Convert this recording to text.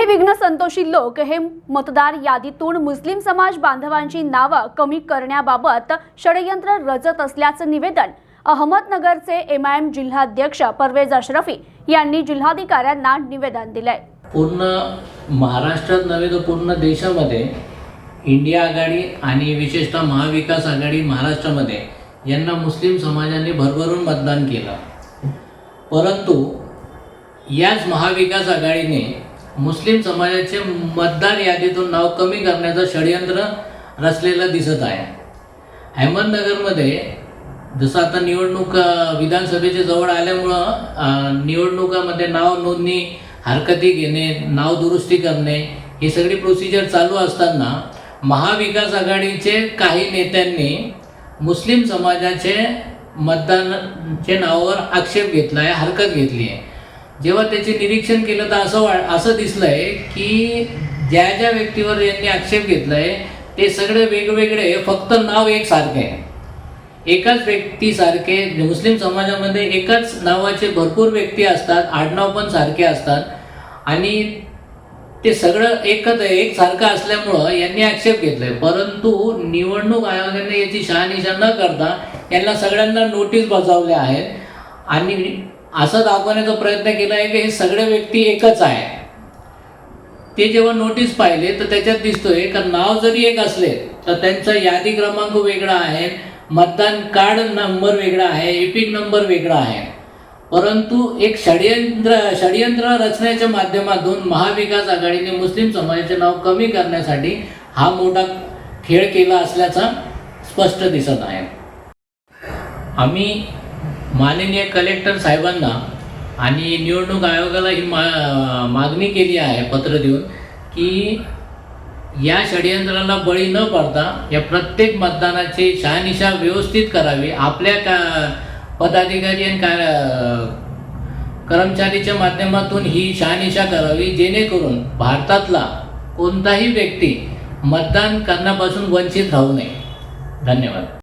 काही विघ्न संतोषी लोक हे मतदार यादीतून मुस्लिम समाज बांधवांची नावं कमी करण्याबाबत षडयंत्र रचत असल्याचं निवेदन अहमदनगरचे एम आय एम जिल्हाध्यक्ष परवेज अशरफी यांनी जिल्हाधिकाऱ्यांना निवेदन दिलंय. पूर्ण महाराष्ट्रात नव्हे तर पूर्ण देशामध्ये इंडिया आघाडी आणि विशेषतः महाविकास आघाडी महाराष्ट्रामध्ये यांना मुस्लिम समाजाने भरभरून मतदान केलं. परंतु याच महाविकास आघाडीने मुस्लिम समाजाचे मतदार यादीतून नाव कमी करण्याचं षडयंत्र रचलेलं दिसत आहे. अहमदनगरमध्ये जसं आता निवडणूक विधानसभेच्या जवळ आल्यामुळं निवडणुकामध्ये नाव नोंदणी हरकती घेणे नाव दुरुस्ती करणे ही सगळी प्रोसिजर चालू असताना महाविकास आघाडीचे काही नेत्यांनी मुस्लिम समाजाचे मतदानाचे नावावर आक्षेप घेतला आहे हरकत घेतली आहे जेव्हा त्याचे निरीक्षण केलं तर असं वा असं दिसलंय की ज्या ज्या व्यक्तीवर यांनी आक्षेप घेतलाय ते सगळे वेगवेगळे फक्त नाव एकसारखे आहे. एकाच व्यक्तीसारखे मुस्लिम समाजामध्ये एकाच नावाचे भरपूर व्यक्ती असतात आडनाव पण सारखे असतात. आणि ते सगळं एकच आहे एकसारखं असल्यामुळं यांनी आक्षेप घेतलाय. परंतु निवडणूक आयोगाने याची शहानिशा न करता यांना सगळ्यांना नोटीस बजावल्या आहेत. आणि असं दाखवण्याचा प्रयत्न केला आहे की हे सगळे व्यक्ती एकच आहे. ते जेव्हा नोटीस पाहिले तर त्याच्यात दिसतोय का नाव जरी एक असले तर त्यांचा यादी क्रमांक वेगळा आहे मतदान कार्ड नंबर वेगळा आहे एपिक नंबर वेगळा आहे. परंतु एक षडयंत्र षडयंत्र रचण्याच्या माध्यमातून महाविकास आघाडीने मुस्लिम समाजाचे नाव कमी करण्यासाठी हा मोठा खेळ केला असल्याचा स्पष्ट दिसत आहे. आम्ही माननीय कलेक्टर साहेबांना आणि निवडणूक आयोगाला ही मा मागणी केली आहे पत्र देऊन की या षडयंत्राला बळी न पडता या प्रत्येक मतदानाची शहानिशा व्यवस्थित करावी. आपल्या का पदाधिकारी आणि का कर्मचारीच्या माध्यमातून ही शहानिशा करावी जेणेकरून भारतातला कोणताही व्यक्ती मतदान करण्यापासून वंचित राहू नये. धन्यवाद.